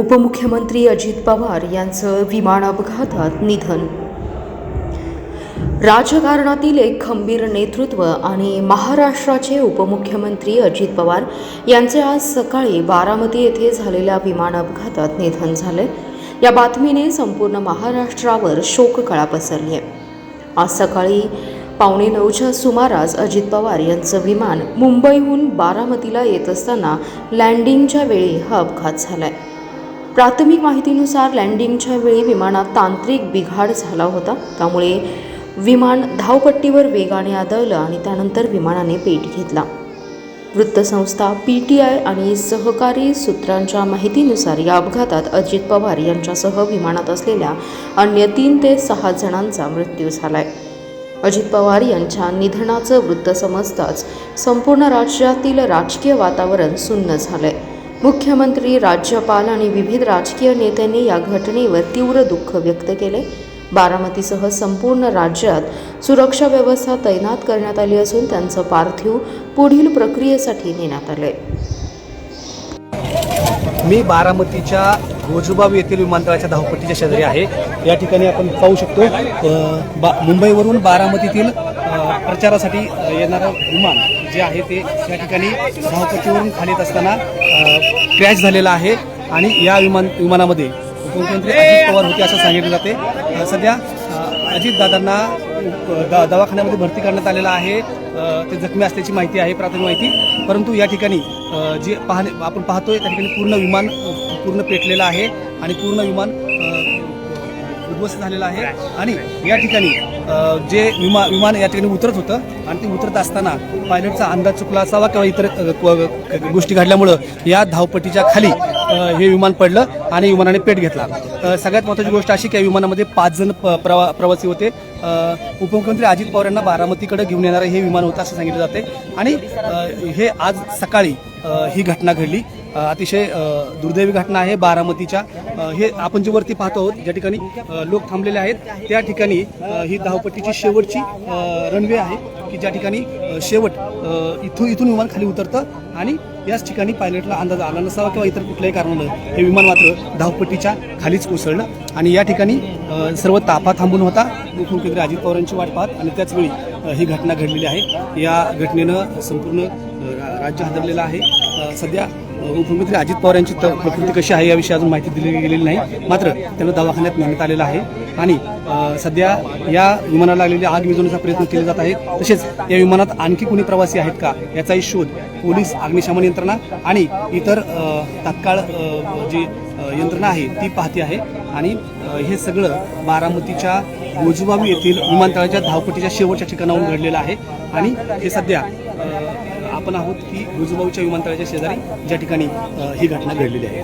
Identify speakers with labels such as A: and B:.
A: उपमुख्यमंत्री अजित पवार यांचं विमान अपघातात निधन. राजकारणातील एक खंबीर नेतृत्व आणि महाराष्ट्राचे उपमुख्यमंत्री अजित पवार यांचे आज सकाळी बारामती येथे झालेल्या विमान अपघातात निधन झाले. या बातमीने संपूर्ण महाराष्ट्रावर शोककळा पसरली आहे. आज सकाळी पावणे नऊच्या सुमारास अजित पवार यांचं विमान मुंबईहून बारामतीला येत असताना लँडिंगच्या वेळी हा अपघात झाला आहे प्राथमिक माहितीनुसार लँडिंगच्या वेळी विमानात तांत्रिक बिघाड झाला होता. त्यामुळे विमान धावपट्टीवर वेगाने आदळलं आणि त्यानंतर विमानाने पेट घेतला. वृत्तसंस्था पी टी आय आणि सहकारी सूत्रांच्या माहितीनुसार या अपघातात अजित पवार यांच्यासह विमानात असलेल्या अन्य तीन ते सहा जणांचा मृत्यू झालाय. अजित पवार यांच्या निधनाचं वृत्त समजताच संपूर्ण राज्यातील राजकीय वातावरण सुन्न झालंय. मुख्यमंत्री राज्यपाल आणि विविध राजकीय नेत्यांनी या घटनेवर तीव्र दुःख व्यक्त केले. बारामतीसह संपूर्ण राज्यात सुरक्षा व्यवस्था तैनात करण्यात आली असून त्यांचं पार्थिव पुढील प्रक्रियेसाठी नेण्यात आलंय.
B: मी बारामतीच्या गोजुबाब येथील विमानतळाच्या धावपट्टीच्या शेजारी आहे. या ठिकाणी आपण पाहू शकतो बा मुंबईवरून बारामतीतील प्रचारासाठी येणारं विमान जे आहे ते या ठिकाणी धावपट्टीवरून खाली येत असताना क्रॅश झालेला आहे आणि या विमान विमानामध्ये उपमुख्यमंत्री अजित पवार होते असं सांगितलं जाते. सध्या अजितदादांना द दवाखान्यामध्ये भरती करण्यात आलेलं आहे. ते जखमी असल्याची माहिती आहे प्राथमिक माहिती. परंतु या ठिकाणी जे पाहणे आपण पाहतोय त्या ठिकाणी पूर्ण विमान पूर्ण पेटलेलं आहे आणि पूर्ण विमान उद्ध्वस्त झालेलं आहे. आणि या ठिकाणी जे विमा विमान या ठिकाणी उतरत होतं आणि ते उतरत असताना पायलटचा अंदाज चुकला असावा किंवा इतर गोष्टी घडल्यामुळं या धावपटीच्या खाली हे विमान पडलं आणि विमानाने पेट घेतला. सगळ्यात महत्त्वाची गोष्ट अशी की या विमानामध्ये पाच जण प्रवा प्रवासी होते. उपमुख्यमंत्री अजित पवार यांना बारामतीकडे घेऊन येणारं हे विमान होतं असं सांगितलं जाते. आणि हे आज सकाळी ही घटना घडली. अतिशय दुर्दैवी घटना आहे बारामतीच्या. हे आपण जे वरती पाहतो आहोत ज्या ठिकाणी लोक थांबलेले आहेत त्या ठिकाणी ही धावपट्टीची शेवटची रनवे आहे. की ज्या ठिकाणी शेवट इथून इथून विमान खाली उतरतं आणि याच ठिकाणी पायलटला अंदाज आला नसावा किंवा इतर कुठल्याही कारणानं हे विमान मात्र धावपट्टीच्या खालीच कोसळलं. आणि या ठिकाणी सर्व तापा थांबून होता. मुख्यमंत्री अजित पवारांची वाट पाहत आणि त्याच वेळी ही घटना घडलेली आहे. या घटनेनं संपूर्ण राज्य हादरलेलं आहे. सध्या मुख्यमंत्री अजित पवार यांची प्रकृती कशी आहे याविषयी अजून माहिती दिली गेलेली नाही. मात्र त्यांना दवाखान्यात नेण्यात आलेलं आहे. आणि सध्या या विमानाला लागलेली आग विझवण्याचा प्रयत्न केला जात आहे. तसेच या विमानात आणखी कोणी प्रवासी आहेत का याचाही शोध पोलीस अग्निशमन यंत्रणा आणि इतर तात्काळ जी यंत्रणा आहे ती पाहते आहे. आणि हे सगळं बारामतीच्या गोजुबाबू येथील विमानतळाच्या धावपट्टीच्या शेवटच्या ठिकाणाहून घडलेलं आहे. आणि हे सध्या आपण आहोत की गोजुबाऊच्या विमानतळाच्या शेजारी ज्या ठिकाणी ही घटना घडलेली आहे.